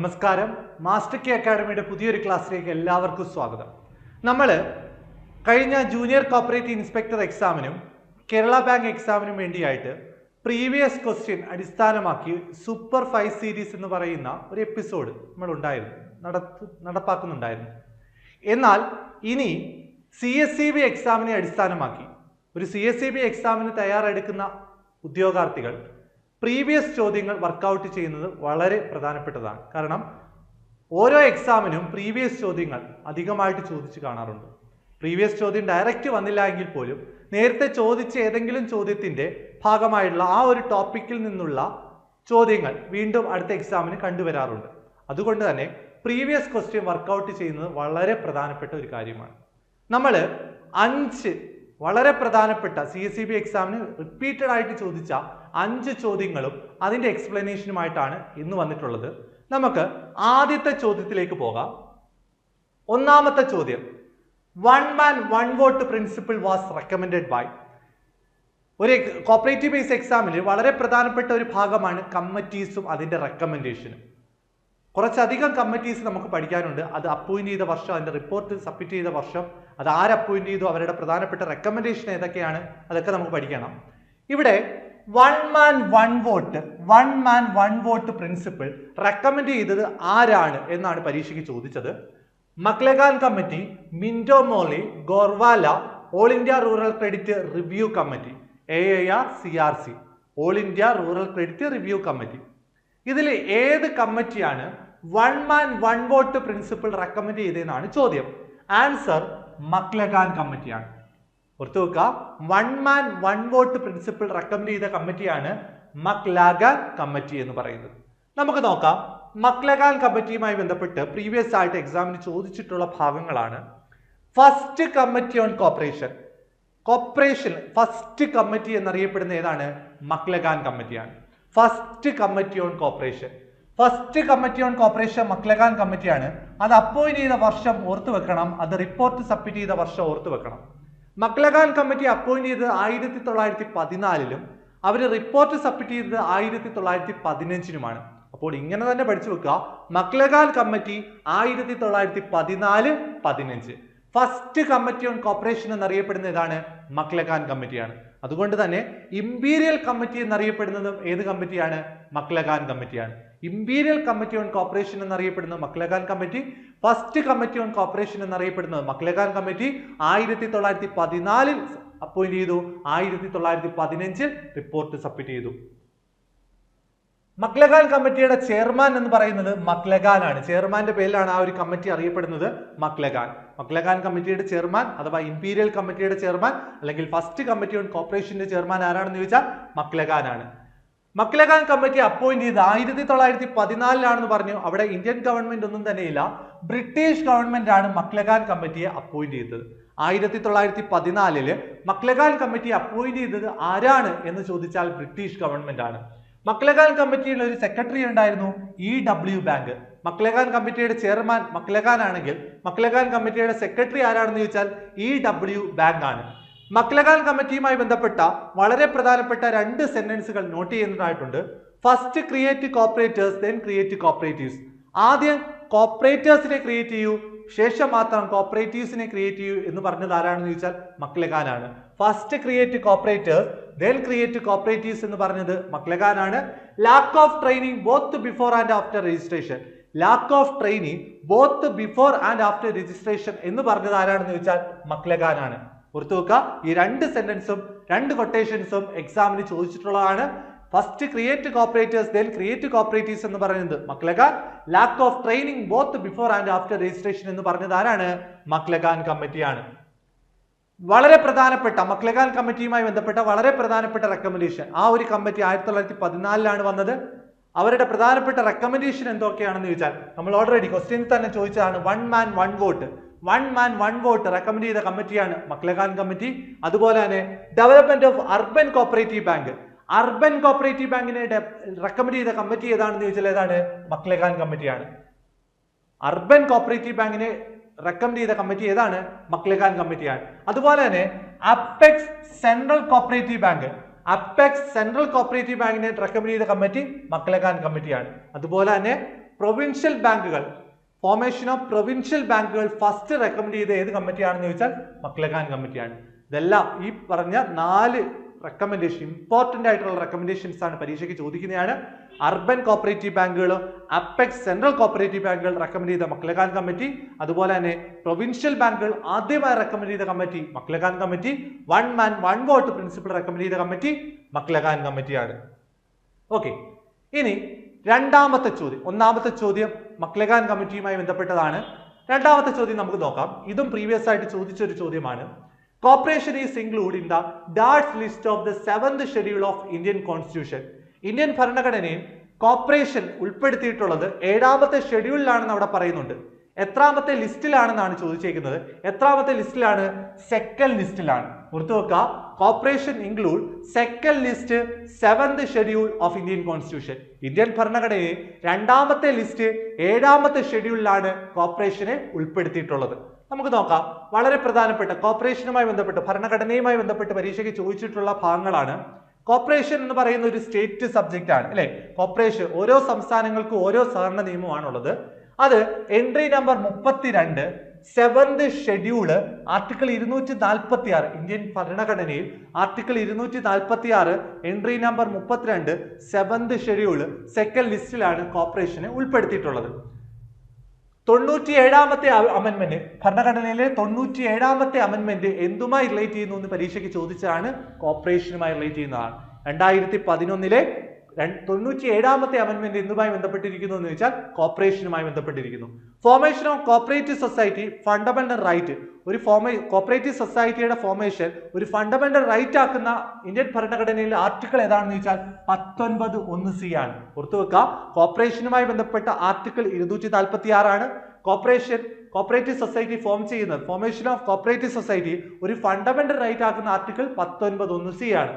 നമസ്കാരം. Master K അക്കാഡമിയുടെ പുതിയൊരു ക്ലാസ്സിലേക്ക് എല്ലാവർക്കും സ്വാഗതം. നമ്മൾ കഴിഞ്ഞ ജൂനിയർ കോപ്പറേറ്റീവ് ഇൻസ്പെക്ടർ എക്സാമിനും കേരള ബാങ്ക് എക്സാമിനും വേണ്ടിയായിട്ട് പ്രീവിയസ് ക്വസ്റ്റ്യൻ അടിസ്ഥാനമാക്കി സൂപ്പർ ഫൈവ് സീരീസ് എന്ന് പറയുന്ന ഒരു എപ്പിസോഡ് നമ്മൾ ഉണ്ടായിരുന്നു നടത്തു നടപ്പാക്കുന്നുണ്ടായിരുന്നു. എന്നാൽ ഇനി സി എസ് സി ബി എക്സാമിനെ അടിസ്ഥാനമാക്കി ഒരു സി എസ് സി ബി എക്സാമിന് തയ്യാറെടുക്കുന്ന ഉദ്യോഗാർത്ഥികൾ പ്രീവിയസ് ചോദ്യങ്ങൾ വർക്കൗട്ട് ചെയ്യുന്നത് വളരെ പ്രധാനപ്പെട്ടതാണ്. കാരണം ഓരോ എക്സാമിനും പ്രീവിയസ് ചോദ്യങ്ങൾ അധികമായിട്ട് ചോദിച്ച് കാണാറുണ്ട്. പ്രീവിയസ് ചോദ്യം ഡയറക്റ്റ് വന്നില്ല എങ്കിൽ പോലും നേരത്തെ ചോദിച്ച ഏതെങ്കിലും ചോദ്യത്തിന്റെ ഭാഗമായിട്ടുള്ള ആ ഒരു ടോപ്പിക്കിൽ നിന്നുള്ള ചോദ്യങ്ങൾ വീണ്ടും അടുത്ത എക്സാമിന് കണ്ടുവരാറുണ്ട്. അതുകൊണ്ട് തന്നെ പ്രീവിയസ് ക്വസ്റ്റ്യൻ വർക്കൗട്ട് ചെയ്യുന്നത് വളരെ പ്രധാനപ്പെട്ട ഒരു കാര്യമാണ്. നമ്മൾ അഞ്ച് വളരെ പ്രധാനപ്പെട്ട സി എസ് സി ബി എക്സാമിന് റിപ്പീറ്റഡ് ആയിട്ട് ചോദിച്ച അഞ്ച് ചോദ്യങ്ങളും അതിന്റെ എക്സ്പ്ലനേഷനുമായിട്ടാണ് ഇന്ന് വന്നിട്ടുള്ളത്. നമുക്ക് ആദ്യത്തെ ചോദ്യത്തിലേക്ക് പോകാം. ഒന്നാമത്തെ ചോദ്യം. One man one vote principle was recommended by ഒരു കോപ്പറേറ്റീവ് ബേസ് എക്സാമിൽ വളരെ പ്രധാനപ്പെട്ട ഒരു ഭാഗമാണ് കമ്മിറ്റീസും അതിന്റെ റെക്കമെൻഡേഷനും കുറച്ചധികം കമ്മിറ്റീസ് നമുക്ക് പഠിക്കാനുണ്ട്. അത് അപ്പോയിന്റ് ചെയ്ത വർഷം അതിന്റെ റിപ്പോർട്ട് സബ്മിറ്റ് ചെയ്ത വർഷം അത് ആര് അപ്പോയിന്റ് ചെയ്തു അവരുടെ പ്രധാനപ്പെട്ട റെക്കമെൻഡേഷൻ ഏതൊക്കെയാണ് അതൊക്കെ നമുക്ക് പഠിക്കണം. ഇവിടെ one man one vote one man one vote principle recommend ചെയ്തത് ആരാണ് എന്നാണ് പരീക്ഷയ്ക്ക് ചോദിച്ചത്. Maclagan committee Minto Morley Gorwala all India rural credit review committee A A R C R C all India rural credit review committee ഇതിൽ ഏത് കമ്മിറ്റിയാണ് one man one vote principle recommend ചെയ്തതെന്നാണ് ചോദ്യം. ആൻസർ മക്ലഗാൻ കമ്മിറ്റിയാണ്. ഓർത്തു വെക്കുക one man one vote principle recommend ചെയ്ത കമ്മിറ്റിയാണ് മക്ലാഗാൻ കമ്മിറ്റി എന്ന് പറയുന്നത്. നമുക്ക് നോക്കാം. മക്ലഗാൻ കമ്മിറ്റിയുമായി ബന്ധപ്പെട്ട് പ്രീവിയസ് ആയിട്ട് എക്സാമിന് ചോദിച്ചിട്ടുള്ള ഭാഗങ്ങളാണ്. First committee on cooperation cooperation first committee എന്നറിയപ്പെടുന്ന ഏതാണ്? മക്ലഗാൻ കമ്മിറ്റിയാണ്. First committee on cooperation first committee on cooperation Maclagan കമ്മിറ്റിയാണ് അത് അപ്പോയിന്റ് ചെയ്ത വർഷം ഓർത്തു വെക്കണം. അത് റിപ്പോർട്ട് സബ്മിറ്റ് ചെയ്ത വർഷം ഓർത്തു വെക്കണം. മക്ലഗാൻ കമ്മിറ്റി അപ്പോയിന്റ് ചെയ്തത് ആയിരത്തി തൊള്ളായിരത്തി പതിനാലിലും അവർ റിപ്പോർട്ട് സബ്മിറ്റ് ചെയ്തത് ആയിരത്തി തൊള്ളായിരത്തി പതിനഞ്ചിനുമാണ് അപ്പോൾ ഇങ്ങനെ തന്നെ പഠിച്ചു വെക്കുക. മക്ലഗാൻ കമ്മിറ്റി ആയിരത്തി തൊള്ളായിരത്തി പതിനാല് പതിനഞ്ച്. ഫസ്റ്റ് കമ്മിറ്റി ഓൺ കോപ്പറേഷൻ എന്നറിയപ്പെടുന്ന ഇതാണ് മക്ലഗാൻ കമ്മിറ്റിയാണ് അതുകൊണ്ട് തന്നെ ഇമ്പീരിയൽ കമ്മിറ്റി എന്നറിയപ്പെടുന്നതും ഏത് കമ്മിറ്റിയാണ് മക്ലഗാൻ കമ്മിറ്റിയാണ് ഇമ്പീരിയൽ കമ്മിറ്റി ഓൺ കോപ്പറേഷൻ എന്നറിയപ്പെടുന്ന Maclagan committee first committee on cooperation എന്നറിയപ്പെടുന്നത് മക്ലഗാൻ കമ്മിറ്റി ആയിരത്തി തൊള്ളായിരത്തി പതിനാലിൽ അപ്പോയിന്റ് ചെയ്തു. ആയിരത്തി തൊള്ളായിരത്തി പതിനഞ്ചിൽ റിപ്പോർട്ട് സബ്മിറ്റ് ചെയ്തു. മക്ലഗാൻ കമ്മിറ്റിയുടെ ചെയർമാൻ എന്ന് പറയുന്നത് മക്ലഗാൻ ആണ്. ചെയർമാന്റെ പേരിലാണ് ആ ഒരു കമ്മിറ്റി അറിയപ്പെടുന്നത് മക്ലഗാൻ. മക്ലഗാൻ കമ്മിറ്റിയുടെ ചെയർമാൻ അഥവാ ഇമ്പീരിയൽ കമ്മിറ്റിയുടെ ചെയർമാൻ അല്ലെങ്കിൽ ഫസ്റ്റ് കമ്മിറ്റി ഓൺ കോപ്പറേഷന്റെ ചെയർമാൻ ആരാണെന്ന് ചോദിച്ചാൽ മക്ലഗാൻ ആണ്. മക്ലഗാൻ കമ്മിറ്റി അപ്പോയിന്റ് ചെയ്ത് ആയിരത്തി തൊള്ളായിരത്തി പതിനാലിലാണെന്ന് പറഞ്ഞു. അവിടെ ഇന്ത്യൻ ഗവൺമെന്റ് ഒന്നും തന്നെയില്ല. ബ്രിട്ടീഷ് ഗവൺമെന്റ് ആണ് മക്ലഗാൻ കമ്മിറ്റിയെ അപ്പോയിന്റ് ചെയ്തത്. ആയിരത്തി തൊള്ളായിരത്തി പതിനാലിൽ മക്ലഗാൻ കമ്മിറ്റി അപ്പോയിന്റ് ചെയ്തത് ആരാണ് എന്ന് ചോദിച്ചാൽ ബ്രിട്ടീഷ് ഗവൺമെന്റ് ആണ്. മക്ലഗാൻ കമ്മിറ്റിയുടെ ഒരു സെക്രട്ടറി ഉണ്ടായിരുന്നു ഇ ഡബ്ല്യു ബാങ്ക് മക്ലഗാൻ കമ്മിറ്റിയുടെ ചെയർമാൻ മക്ലഗാൻ ആണെങ്കിൽ മക്ലഗാൻ കമ്മിറ്റിയുടെ സെക്രട്ടറി ആരാണെന്ന് ചോദിച്ചാൽ ഇ ഡബ്ല്യു ബാങ്ക് ആണ്. മക്ലഗാൻ കമ്മിറ്റിയുമായി ബന്ധപ്പെട്ട വളരെ പ്രധാനപ്പെട്ട രണ്ട് സെന്റൻസുകൾ note ചെയ്യുന്നതായിട്ടുണ്ട്. First create cooperators then create cooperatives ആദ്യം കോപ്പറേറ്റേഴ്സിനെ ക്രിയേറ്റ് ചെയ്യൂ. ശേഷം മാത്രം കോപ്പറേറ്റീവ്സിനെ ക്രിയേറ്റ് ചെയ്യൂ എന്ന് പറഞ്ഞത് ആരാണെന്ന് ചോദിച്ചാൽ മക്ലഗാനാണ് first create cooperators then create cooperatives എന്ന് പറഞ്ഞത് മക്ലഗാനാണ് lack of training both before and after registration lack of training both before and after registration എന്ന് പറഞ്ഞത് ആരാണെന്ന് ചോദിച്ചാൽ മക്ലഗാനാണ് ഓർത്തു വെക്കുക ഈ രണ്ട് സെന്റൻസും രണ്ട് കൊട്ടേഷൻസും എക്സാമിന് ചോദിച്ചിട്ടുള്ളതാണ്. First create cooperators then create cooperatives എന്ന് പറയുന്നത് Maclagan lack of training both before and after registration എന്ന് പറഞ്ഞത് ആരാണ്? മക്ലഗാൻ കമ്മിറ്റിയാണ്. വളരെ പ്രധാനപ്പെട്ട മക്ലഗാൻ കമ്മിറ്റിയുമായി ബന്ധപ്പെട്ട വളരെ പ്രധാനപ്പെട്ട റെക്കമെൻഡേഷൻ ആ ഒരു കമ്മിറ്റി ആയിരത്തി തൊള്ളായിരത്തി പതിനാലിലാണ് വന്നത്. അവരുടെ പ്രധാനപ്പെട്ട റെക്കമെൻഡേഷൻ എന്തൊക്കെയാണെന്ന് ചോദിച്ചാൽ നമ്മൾ ഓൾറെഡി ക്വസ്റ്റ്യൻ തന്നെ ചോദിച്ചതാണ് one man one vote one man one vote recommend ചെയ്ത കമ്മിറ്റിയാണ് മക്ലഗാൻ കമ്മിറ്റി. അതുപോലെ തന്നെ development of urban cooperative bank urban cooperative ബാങ്കിനെ റെക്കമെൻഡ് ചെയ്ത കമ്മിറ്റി ഏതാണെന്ന് ചോദിച്ചാൽ ഏതാണ്? മക്ലഗാൻ കമ്മിറ്റിയാണ്. അർബൻ കോപ്പറേറ്റീവ് ബാങ്കിനെ റെക്കമെൻഡ് ചെയ്ത കമ്മിറ്റി ഏതാണ്? മക്ലിഖാൻ കമ്മിറ്റിയാണ് അതുപോലെ തന്നെ apex central cooperative bank apex central cooperative ബാങ്കിനെ റെക്കമെൻഡ് ചെയ്ത കമ്മിറ്റി മക്ലഗാൻ കമ്മിറ്റിയാണ് അതുപോലെ തന്നെ പ്രൊവിൻഷ്യൽ ബാങ്കുകൾ ഫോർമേഷൻ ഓഫ് പ്രൊവിൻഷ്യൽ ബാങ്കുകൾ ഫസ്റ്റ് റെക്കമെൻഡ് ചെയ്ത ഏത് കമ്മിറ്റിയാണെന്ന് ചോദിച്ചാൽ മക്ലഖാൻ കമ്മിറ്റിയാണ് ഇതെല്ലാം ഈ പറഞ്ഞ നാല് റെക്കമെൻഡേഷൻ ഇമ്പോർട്ടന്റ് ആയിട്ടുള്ള റെക്കമെൻഡേഷൻസ് ആണ് പരീക്ഷയ്ക്ക് ചോദിക്കുന്നതാണ്. അർബൻ കോപ്പറേറ്റീവ് ബാങ്കുകൾ അപ്പെക്സ് സെൻട്രൽ കോപ്പറേറ്റീവ് ബാങ്കുകൾ റെക്കമെൻഡ് ചെയ്ത മക്ലഖാൻ കമ്മിറ്റി അതുപോലെ തന്നെ പ്രൊവിൻഷ്യൽ ബാങ്കുകൾ ആദ്യമായി റെക്കമെൻഡ് ചെയ്ത committee Maclagan committee one man one vote principle recommend ചെയ്ത കമ്മിറ്റി മക്ലഖാൻ കമ്മിറ്റിയാണ്. ഓക്കെ ഇനി രണ്ടാമത്തെ ചോദ്യം ഒന്നാമത്തെ ചോദ്യം മക്ലഖാൻ കമ്മിറ്റിയുമായി ബന്ധപ്പെട്ടതാണ്. രണ്ടാമത്തെ ചോദ്യം നമുക്ക് നോക്കാം. ഇതും പ്രീവിയസ് ആയിട്ട് ചോദിച്ച ഒരു ചോദ്യമാണ്. Corporation is include in the darts list of the seventh schedule of Indian constitution Indian ഭരണഘടനയും കോർപ്പറേഷൻ ഉൾപ്പെടുത്തിയിട്ടുള്ളത് ഏഴാമത്തെ ഷെഡ്യൂളിലാണെന്ന് അവിടെ പറയുന്നുണ്ട്. എത്രാമത്തെ ലിസ്റ്റിലാണെന്നാണ് ചോദിച്ചേക്കുന്നത്. എത്രാമത്തെ ലിസ്റ്റിലാണ് സെക്കൻഡ് ലിസ്റ്റിലാണ് ഓർത്തു വെക്കുക corporation include second list seventh schedule of Indian constitution Indian ഭരണഘടനയെ രണ്ടാമത്തെ ലിസ്റ്റ് ഏഴാമത്തെ ഷെഡ്യൂളിലാണ് കോർപ്പറേഷനെ ഉൾപ്പെടുത്തിയിട്ടുള്ളത്. നമുക്ക് നോക്കാം. വളരെ പ്രധാനപ്പെട്ട കോർപ്പറേഷനുമായി ബന്ധപ്പെട്ട് ഭരണഘടനയുമായി ബന്ധപ്പെട്ട് പരീക്ഷയ്ക്ക് ചോദിച്ചിട്ടുള്ള ഭാഗങ്ങളാണ്. കോർപ്പറേഷൻ എന്ന് പറയുന്ന ഒരു സ്റ്റേറ്റ് സബ്ജക്റ്റ് ആണ് അല്ലെ? കോർപ്പറേഷൻ ഓരോ സംസ്ഥാനങ്ങൾക്കും ഓരോ സഹകരണ നിയമമാണുള്ളത്. അത് എൻട്രി നമ്പർ മുപ്പത്തിരണ്ട് സെവന്ത് ഷെഡ്യൂൾ ആർട്ടിക്കിൾ ഇരുന്നൂറ്റി നാൽപ്പത്തി ആറ് ഇന്ത്യൻ ഭരണഘടനയിൽ ആർട്ടിക്കിൾ ഇരുന്നൂറ്റി നാൽപ്പത്തി ആറ് എൻട്രി നമ്പർ മുപ്പത്തിരണ്ട് സെവന്ത് ഷെഡ്യൂൾ സെക്കൻഡ് ലിസ്റ്റിലാണ് കോർപ്പറേഷനെ ഉൾപ്പെടുത്തിയിട്ടുള്ളത്. തൊണ്ണൂറ്റി ഏഴാമത്തെ അമെന്മെന്റ് ഭരണഘടനയിലെ തൊണ്ണൂറ്റി ഏഴാമത്തെ അമെന്മെന്റ് എന്തുമായി റിലേറ്റ് ചെയ്യുന്നു എന്ന് പരീക്ഷയ്ക്ക് ചോദിച്ചതാണ് കോപ്പറേഷനുമായി റിലേറ്റ് ചെയ്യുന്നതാണ്. രണ്ടായിരത്തി പതിനൊന്നിലെ തൊണ്ണൂറ്റി ഏഴാമത്തെ അമൻമെന്റ് എന്തുമായി ബന്ധപ്പെട്ടിരിക്കുന്നു എന്ന് വെച്ചാൽ കോപ്പറേഷനുമായി ബന്ധപ്പെട്ടിരിക്കുന്നു. Formation of cooperative society fundamental right ഒരു ഫോമേ കോപ്പറേറ്റീവ് സൊസൈറ്റിയുടെ ഫോർമേഷൻ ഒരു ഫണ്ടമെന്റൽ റൈറ്റ് ആക്കുന്ന ഇന്ത്യൻ ഭരണഘടനയിലെ ആർട്ടിക്കിൾ ഏതാണെന്ന് ചോദിച്ചാൽ പത്തൊൻപത് ഒന്ന് സി ആണ്. ഓർത്തു വെക്കുക കോപ്പറേഷനുമായി ബന്ധപ്പെട്ട ആർട്ടിക്കിൾ ഇരുന്നൂറ്റി നാൽപ്പത്തി ആറാണ് കോപ്പറേഷൻ കോപ്പറേറ്റീവ് സൊസൈറ്റി ഫോം ചെയ്യുന്നത്. ഫോർമേഷൻ ഓഫ് കോപ്പറേറ്റീവ് സൊസൈറ്റി ഒരു ഫണ്ടമെന്റൽ റൈറ്റ് ആക്കുന്ന ആർട്ടിക്കിൾ പത്തൊൻപത് ഒന്ന് സി ആണ്.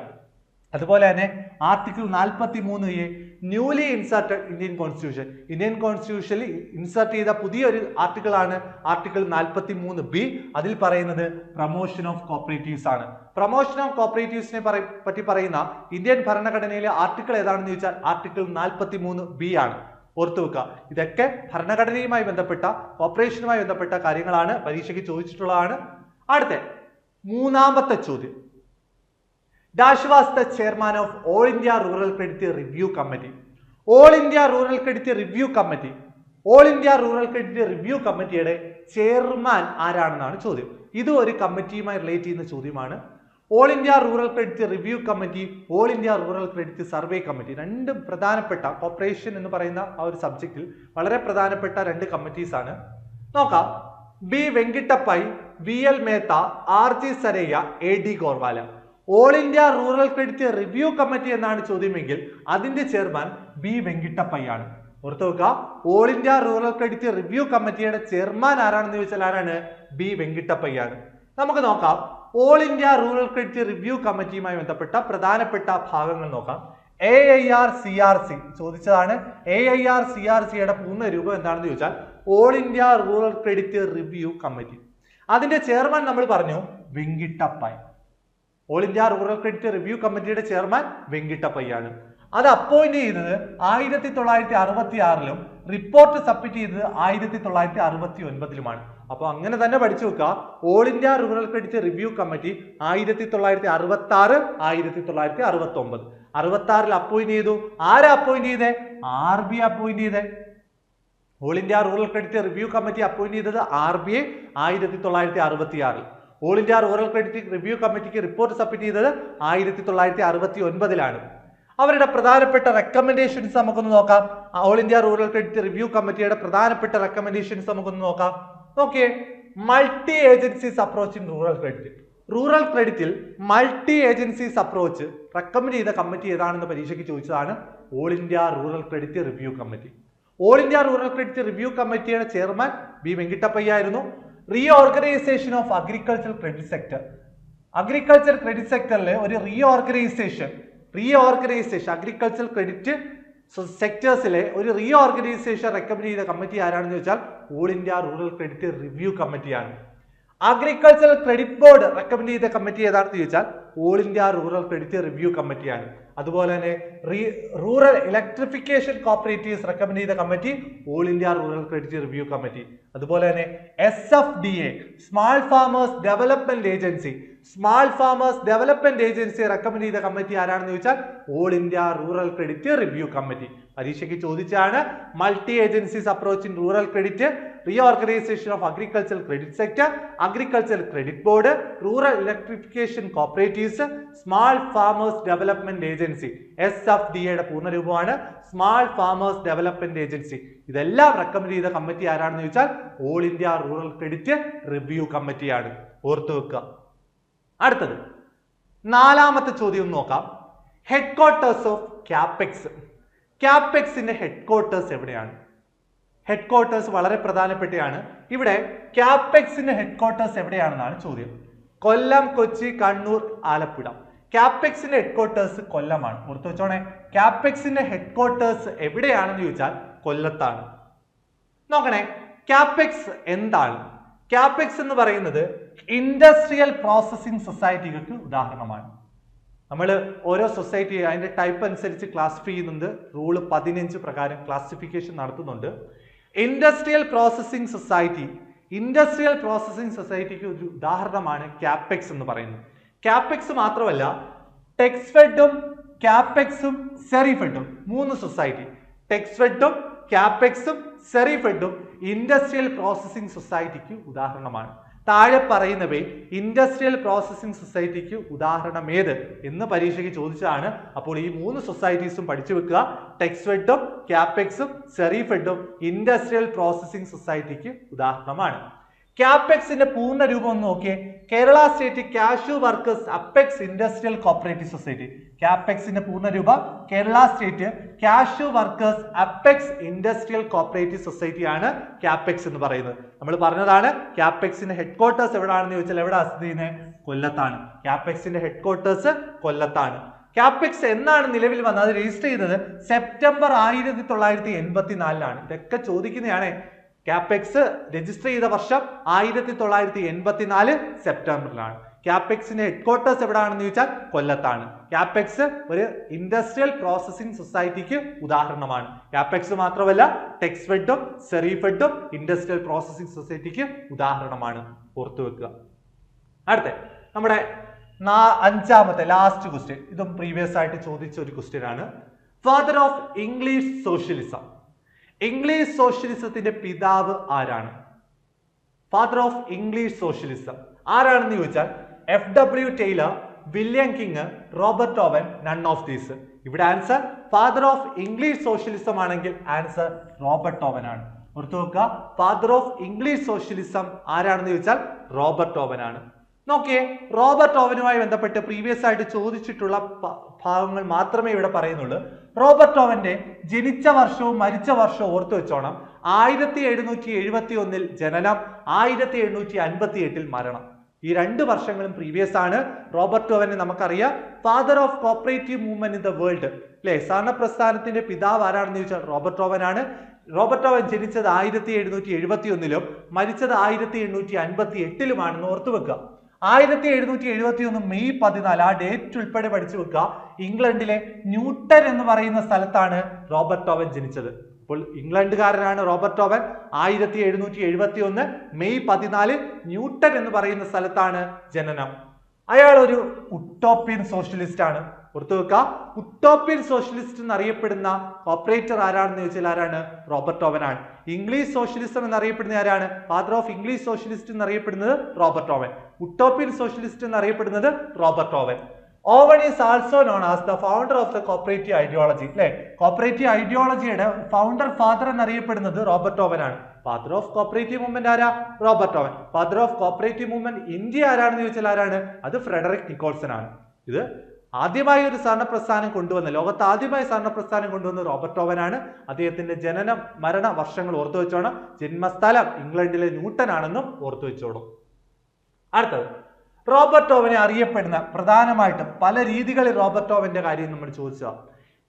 അതുപോലെ തന്നെ ആർട്ടിക്കിൾ നാൽപ്പത്തി മൂന്ന് A newly inserted Indian constitution. Indian കോൺസ്റ്റിറ്റ്യൂഷനിൽ insert ചെയ്ത പുതിയൊരു ആർട്ടിക്കിൾ ആണ് ആർട്ടിക്കിൾ നാൽപ്പത്തി മൂന്ന് ബി. അതിൽ പറയുന്നത് പ്രമോഷൻ ഓഫ് കോപ്പറേറ്റീവ്സ് ആണ്. പ്രമോഷൻ ഓഫ് കോപ്പറേറ്റീവ്സിനെ പറ്റി പറയുന്ന ഇന്ത്യൻ ഭരണഘടനയിലെ ആർട്ടിക്കിൾ ഏതാണെന്ന് ചോദിച്ചാൽ ആർട്ടിക്കിൾ നാൽപ്പത്തി മൂന്ന് ബി ആണ്. ഓർത്തു വെക്കുക ഇതൊക്കെ ഭരണഘടനയുമായി ബന്ധപ്പെട്ട കോപ്പറേഷനുമായി ബന്ധപ്പെട്ട കാര്യങ്ങളാണ് പരീക്ഷയ്ക്ക് ചോദിച്ചിട്ടുള്ളതാണ്. അടുത്ത മൂന്നാമത്തെ ചോദ്യം. Dash was the chairman of all India rural credit review committee. All India rural credit review committee. All India rural credit review കമ്മിറ്റിയുടെ ചെയർമാൻ ആരാണെന്നാണ് ചോദ്യം. ഇത് ഒരു കമ്മിറ്റിയുമായി റിലേറ്റ് ചെയ്യുന്ന ചോദ്യമാണ്. All India rural credit review committee all India rural credit survey committee രണ്ട് പ്രധാനപ്പെട്ട കോർപ്പറേഷൻ എന്ന് പറയുന്ന ആ ഒരു സബ്ജക്റ്റിൽ വളരെ പ്രധാനപ്പെട്ട രണ്ട് കമ്മിറ്റീസ് ആണ്. നോക്കാം. B Venkatappaiah V L Mehta R G Saraiya A D Gorwala. All India rural credit review committee എന്നാണ് ചോദ്യമെങ്കിൽ അതിന്റെ ചെയർമാൻ ബി വെങ്കിട്ടപ്പയ്യാണ്. ഓർത്ത് വെക്കുക all India rural credit review കമ്മിറ്റിയുടെ ചെയർമാൻ ആരാണെന്ന് ചോദിച്ചാൽ ആരാണ്? ബി വെങ്കിട്ടപ്പയ്യാണ്. നമുക്ക് നോക്കാം all India rural credit review കമ്മിറ്റിയുമായി ബന്ധപ്പെട്ട പ്രധാനപ്പെട്ട ഭാഗങ്ങൾ നോക്കാം. A I R C R C ചോദിച്ചതാണ്. A I R C R സിയുടെ പൂർണ രൂപം എന്താണെന്ന് ചോദിച്ചാൽ all India rural credit review committee അതിന്റെ ചെയർമാൻ നമ്മൾ പറഞ്ഞു Venkatappaiah all India rural credit review കമ്മിറ്റിയുടെ ചെയർമാൻ വെങ്കിട്ടപ്പയ്യാണ് അത് അപ്പോയിന്റ് ചെയ്തത് ആയിരത്തി തൊള്ളായിരത്തി അറുപത്തി ആറിലും റിപ്പോർട്ട് സബ്മിറ്റ് ചെയ്തത് ആയിരത്തി തൊള്ളായിരത്തി അറുപത്തി ഒൻപതിലുമാണ് അപ്പോൾ അങ്ങനെ തന്നെ പഠിച്ചു വെക്കുക all India rural credit review committee ആയിരത്തി തൊള്ളായിരത്തി അറുപത്തി ആറ് ആയിരത്തി തൊള്ളായിരത്തി അറുപത്തി ഒമ്പത് അറുപത്തി ആറിൽ അപ്പോയിന്റ് ചെയ്തു. ആരാ അപ്പോയിന്റ് ചെയ്തേ? ആർ ബി അപ്പോയിന്റ് ചെയ്തേ. All India rural credit review committee appoint ചെയ്തത് ആർ ബി ഐ ആയിരത്തി തൊള്ളായിരത്തി അറുപത്തി ആറിൽ all India rural credit review കമ്മിറ്റിക്ക് റിപ്പോർട്ട് സബ്മിറ്റ് ചെയ്തത് ആയിരത്തി തൊള്ളായിരത്തി അറുപത്തി ഒൻപതിലാണ് അവരുടെ പ്രധാനപ്പെട്ട റെക്കമെൻഡേഷൻസ് നമുക്കൊന്ന് നോക്കാം. All India rural credit review കമ്മിറ്റിയുടെ പ്രധാനപ്പെട്ട റെക്കമെൻഡേഷൻസ് നമുക്കൊന്ന് നോക്കാം. നോക്കിയേ multi agencies approach in rural credit rural ക്രെഡിറ്റിൽ multi agencies approach recommend ചെയ്ത കമ്മിറ്റി ഏതാണെന്ന് പരീക്ഷയ്ക്ക് ചോദിച്ചതാണ് all India rural credit review committee all India rural credit review കമ്മിറ്റിയുടെ ചെയർമാൻ ബി വെങ്കിട്ടപ്പയ്യ ആയിരുന്നു reorganisation of agriculture credit sector agriculture credit സെക്ടറിലെ ഒരു reorganisation reorganisation agriculture credit സെക്ടേഴ്സിലെ ഒരു reorganisation recommend ചെയ്ത കമ്മിറ്റി ആരാണെന്ന് ചോദിച്ചാൽ all India rural credit review കമ്മിറ്റിയാണ് agriculture credit board recommend ചെയ്ത കമ്മിറ്റി ഏതാണെന്ന് ചോദിച്ചാൽ all India rural credit review കമ്മിറ്റിയാണ് അതുപോലെ തന്നെ റൂറൽ ഇലക്ട്രിഫിക്കേഷൻ കോപ്പറേറ്റീവ്സ് റെക്കമെൻഡ് ചെയ്ത committee all India rural credit review committee അതുപോലെ തന്നെ S F D A small farmers development agency small farmers development agency recommend ചെയ്ത കമ്മിറ്റി ആരാണെന്ന് ചോദിച്ചാൽ all India rural credit review committee പരീക്ഷയ്ക്ക് ചോദിച്ചാണ് multi agencies approach in rural credit reorganisation of agricultural credit sector agricultural credit board rural electrification cooperatives small farmers development agency S F D എയുടെ പൂർണരൂപമാണ് small farmers development agency ഇതെല്ലാം recommend ചെയ്ത committee ആരാണെന്ന് ചോദിച്ചാൽ all India rural credit review കമ്മിറ്റിയാണ് ഓർത്തു വെക്കുക. അടുത്തത്. നാലാമത്തെ ചോദ്യം നോക്കാം. ഹെഡ് ക്വാർട്ടേഴ്സ് ഓഫ് ക്യാപെക്സ് ക്യാപെക്സിന്റെ ഹെഡ്ക്വാർട്ടേഴ്സ് എവിടെയാണ്? ഹെഡ്ക്വാർട്ടേഴ്സ് വളരെ പ്രധാനപ്പെട്ടതാണ് ഇവിടെ ക്യാപെക്സിന്റെ ഹെഡ്ക്വാർട്ടേഴ്സ് എവിടെയാണെന്നാണ് ചോദ്യം. കൊല്ലം കൊച്ചി കണ്ണൂർ ആലപ്പുഴ. ക്യാപെക്സിന്റെ ഹെഡ്ക്വാർട്ടേഴ്സ് കൊല്ലമാണ്. ഓർത്തു വെച്ചോണേ. ക്യാപെക്സിന്റെ ഹെഡ്ക്വാർട്ടേഴ്സ് എവിടെയാണെന്ന് ചോദിച്ചാൽ കൊല്ലത്താണ്. നോക്കണേ. ക്യാപെക്സ് എന്താണ്? ക്യാപെക്സ് എന്ന് പറയുന്നത് ഇൻഡസ്ട്രിയൽ പ്രോസസ്സിംഗ് സൊസൈറ്റികൾക്ക് ഉദാഹരണമാണ്. നമ്മൾ ഓരോ സൊസൈറ്റി അതിന്റെ ടൈപ്പ് അനുസരിച്ച് ക്ലാസിഫൈ ചെയ്യുന്നുണ്ട്. റൂൾ പതിനഞ്ച് പ്രകാരം ക്ലാസിഫിക്കേഷൻ നടത്തുന്നുണ്ട്. Industrial processing society industrial processing സൊസൈറ്റിക്ക് ഒരു ഉദാഹരണമാണ് ക്യാപെക്സ് എന്ന് പറയുന്നത്. ക്യാപെക്സ് മാത്രമല്ല ടെക്സ്ഫെഡും ക്യാപെക്സും സെറിഫെഡും മൂന്ന് സൊസൈറ്റി ടെക്സ്ഫെഡും ക്യാപെക്സും സെറിഫെഡും ഇൻഡസ്ട്രിയൽ പ്രോസസ്സിംഗ് സൊസൈറ്റിക്ക് ഉദാഹരണമാണ്. താഴെ പറയുന്നവയിൽ ഇൻഡസ്ട്രിയൽ പ്രോസസ്സിംഗ് സൊസൈറ്റിക്ക് ഉദാഹരണം ഏത് എന്ന് പരീക്ഷയ്ക്ക് ചോദിച്ചതാണ്. അപ്പോൾ ഈ മൂന്ന് സൊസൈറ്റീസും പഠിച്ചു വെക്കുക. ടെക്സ്ഫെഡും ക്യാപെക്സും സെറിഫെഡും ഇൻഡസ്ട്രിയൽ പ്രോസസ്സിംഗ് സൊസൈറ്റിക്ക് ഉദാഹരണമാണ്. ക്യാപെക്സിന്റെ പൂർണ രൂപം ഒന്ന് നോക്കിയേ. Kerala state cashew workers apex industrial cooperative society. ക്യാപെക്സിന്റെ പൂർണ രൂപം Kerala state cashew workers apex industrial cooperative society ആണ് ക്യാപെക്സ് എന്ന് പറയുന്നത്. നമ്മൾ പറഞ്ഞതാണ് ക്യാപെക്സിന്റെ ഹെഡ് ക്വാർട്ടേഴ്സ് എവിടെയാണെന്ന് ചോദിച്ചാൽ എവിടെ സ്ഥിതി ചെയ്യുന്നത് കൊല്ലത്താണ്. ക്യാപെക്സിന്റെ ഹെഡ് ക്വാർട്ടേഴ്സ് കൊല്ലത്താണ്. ക്യാപെക്സ് എന്നാണ് നിലവിൽ വന്നത്? അത് രജിസ്റ്റർ ചെയ്തത് സെപ്റ്റംബർ ആയിരത്തി തൊള്ളായിരത്തി എൺപത്തി നാലിലാണ് ഇതൊക്കെ ചോദിക്കുന്നതാണ് ക്യാപെക്സ് രജിസ്റ്റർ ചെയ്ത വർഷം ആയിരത്തി തൊള്ളായിരത്തി എൺപത്തിനാല് സെപ്റ്റംബറിലാണ്. ക്യാപെക്സിന്റെ ഹെഡ് ക്വാർട്ടേഴ്സ് എവിടെയാണെന്ന് ചോദിച്ചാൽ കൊല്ലത്താണ്. ക്യാപെക്സ് ഒരു ഇൻഡസ്ട്രിയൽ പ്രോസസ്സിംഗ് സൊസൈറ്റിക്ക് ഉദാഹരണമാണ്. ക്യാപെക്സ് മാത്രമല്ല ടെക്സ്ഫെഡും സെറീഫെഡും ഇൻഡസ്ട്രിയൽ പ്രോസസ്സിംഗ് സൊസൈറ്റിക്ക് ഉദാഹരണമാണ്. ഓർത്തു വെക്കുക. അടുത്ത നമ്മുടെ അഞ്ചാമത്തെ ലാസ്റ്റ് ക്വസ്റ്റ്യൻ ഇതും പ്രീവിയസ് ആയിട്ട് ചോദിച്ച ഒരു ക്വസ്റ്റ്യൻ ആണ്. Father of English socialism English സോഷ്യലിസത്തിന്റെ പിതാവ് ആരാണ്? ഫാദർ ഓഫ് ഇംഗ്ലീഷ് സോഷ്യലിസം ആരാണെന്ന് ചോദിച്ചാൽ F W Tyler William King Robert Owen none of these ഇവിടെ answer father of English socialism ആണെങ്കിൽ ആൻസർ റോബർട്ട് ഓവൻ ആണ്. ഓർത്തു നോക്കുക ഫാദർ ഓഫ് ഇംഗ്ലീഷ് സോഷ്യലിസം ആരാണെന്ന് ചോദിച്ചാൽ റോബർട്ട് ഓവൻ ആണ്. നോക്കിയേ റോബർട്ട് ഓവനുമായി ബന്ധപ്പെട്ട് പ്രീവിയസ് ആയിട്ട് ചോദിച്ചിട്ടുള്ള ഭാഗങ്ങൾ മാത്രമേ ഇവിടെ പറയുന്നുള്ളൂ. റോബർട്ട് ഓവന്റെ ജനിച്ച വർഷവും മരിച്ച വർഷവും ഓർത്തു വെച്ചോണം. ആയിരത്തി എഴുന്നൂറ്റി എഴുപത്തി ഒന്നിൽ ജനനം ആയിരത്തി എണ്ണൂറ്റി അൻപത്തി എട്ടിൽ മരണം. ഈ രണ്ട് വർഷങ്ങളും പ്രീവിയസ് ആണ്. റോബർട്ട് ഓവനെ നമുക്കറിയാം. Father of cooperative movement in the world അല്ലെ സഹകരണ പ്രസ്ഥാനത്തിന്റെ പിതാവ് ആരാണെന്ന് ചോദിച്ചാൽ റോബർട്ട് ഓവൻ ആണ് റോബർട്ട് ഓവൻ ജനിച്ചത് ആയിരത്തി എഴുന്നൂറ്റി എഴുപത്തി ഒന്നിലും മരിച്ചത് ആയിരത്തി എണ്ണൂറ്റി അൻപത്തി എട്ടിലുമാണെന്ന് ഓർത്തു വെക്കുക. ആയിരത്തി എഴുന്നൂറ്റി എഴുപത്തി ഒന്ന് മെയ് പതിനാല് ആ ഡേറ്റ് ഉൾപ്പെടെ പഠിച്ചു വെക്കുക. ഇംഗ്ലണ്ടിലെ ന്യൂട്ടൺ എന്ന് പറയുന്ന സ്ഥലത്താണ് റോബർട്ട് ടോവൻ ജനിച്ചത്. അപ്പോൾ ഇംഗ്ലണ്ടുകാരനാണ് റോബർട്ട് ടോവൻ ആയിരത്തി എഴുന്നൂറ്റി എഴുപത്തി ഒന്ന് മെയ് പതിനാല് ന്യൂട്ടൺ എന്ന് പറയുന്ന സ്ഥലത്താണ് ജനനം. അയാൾ ഒരു ഉട്ടോപ്യൻ സോഷ്യലിസ്റ്റ് ആണ് ഓർത്തു വെക്കുക ഉട്ടോപ്യൻ സോഷ്യലിസ്റ്റ് എന്നറിയപ്പെടുന്ന ഓപ്പറേറ്റർ ആരാണെന്ന് ചോദിച്ചാൽ ആരാണ്? റോബർട്ട് ഓവൻ ആണ് ഇംഗ്ലീഷ് സോഷ്യലിസം എന്നറിയപ്പെടുന്ന ആരാണ്? ഫാദർ ഓഫ് ഇംഗ്ലീഷ് സോഷ്യലിസ്റ്റ് എന്നറിയപ്പെടുന്നത് റോബർട്ട് ഓവൻ. ഉട്ടോപ്യൻ സോഷ്യലിസ്റ്റ് എന്നറിയപ്പെടുന്നത് Robert Owen. Owen is also known as the founder of the cooperative ideology അല്ലെ? കോപ്പറേറ്റീവ് ഐഡിയോളജിയുടെ ഫൗണ്ടർ ഫാദർ എന്നറിയപ്പെടുന്നത് റോബർട്ട് ഓവൻ ആണ് ഫാദർ ഓഫ് കോപ്പറേറ്റീവ് മൂവ്മെന്റ് ആരാ? Robert Owen. Father of cooperative movement India ആരാണെന്ന് ചോദിച്ചാൽ ആരാണ്? അത് ഫ്രെഡറിക് നിക്കോൾസൺ ആണ്. ഇത് ആദ്യമായി ഒരു സഹകരണ പ്രസ്ഥാനം കൊണ്ടുവന്ന ലോകത്ത് ആദ്യമായി സഹകരണ പ്രസ്ഥാനം കൊണ്ടുവന്ന റോബർട്ട് ഓവൻ ആണ് അദ്ദേഹത്തിന്റെ ജനനം മരണ വർഷങ്ങൾ ഓർത്തു വെച്ചോണം. ജന്മസ്ഥലം ഇംഗ്ലണ്ടിലെ ന്യൂട്ടൺ ആണെന്നും ഓർത്തു വെച്ചോണം അടുത്തത് റോബർട്ട് ഓവനെ അറിയപ്പെടുന്ന പ്രധാനമായിട്ടും പല രീതികളിൽ റോബർട്ട് ഓവന്റെ കാര്യം നമ്മൾ ചോദിച്ചതാണ്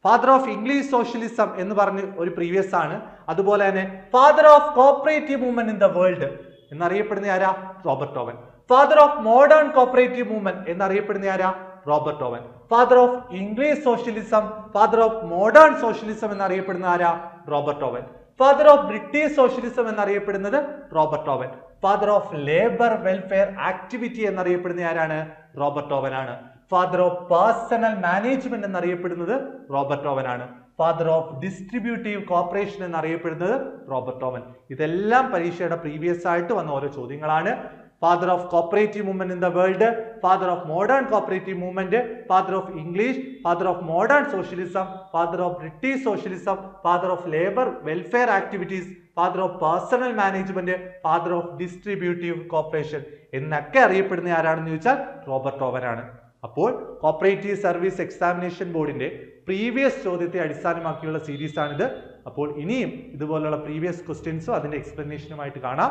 ഫാദർ ഓഫ് ഇംഗ്ലീഷ് സോഷ്യലിസം എന്ന് പറഞ്ഞ് ഒരു പ്രീവിയസ് ആണ്. അതുപോലെ തന്നെ father of cooperative movement in the world എന്നറിയപ്പെടുന്ന ആരാ? Robert Owen father of modern cooperative movement എന്നറിയപ്പെടുന്ന ആരാ? Robert Owen. Father of English socialism father of modern socialism എന്നറിയപ്പെടുന്ന ആരാ? Robert Owen. Father of British socialism എന്നറിയപ്പെടുന്നത് Robert Owen. Father of labour welfare activity എന്നറിയപ്പെടുന്ന ആരാണ്? Robert Owen ആണ് father of personnel management എന്നറിയപ്പെടുന്നത് Robert Owen ആണ് father of distributive corporation എന്നറിയപ്പെടുന്നത് Robert Owen. ഇതെല്ലാം പരീക്ഷയുടെ പ്രീവിയസ് ആയിട്ട് വന്ന ഓരോ ചോദ്യങ്ങളാണ്. Father of cooperative movement in the world father of modern cooperative movement father of English father of modern socialism father of British socialism father of labour welfare activities father of personnel management father of distributive cooperation എന്നൊക്കെ അറിയപ്പെടുന്ന ആരാണെന്ന് ചോദിച്ചാൽ Robert ഓവനാണ്. അപ്പോൾ cooperative service examination ബോർഡിന്റെ previous ചോദ്യത്തെ അടിസ്ഥാനമാക്കിയുള്ള series ആണിത്. അപ്പോൾ ഇനിയും ഇതുപോലുള്ള പ്രീവിയസ് ക്വസ്റ്റ്യൻസും അതിന്റെ എക്സ്പ്ലനേഷനുമായിട്ട് കാണാം.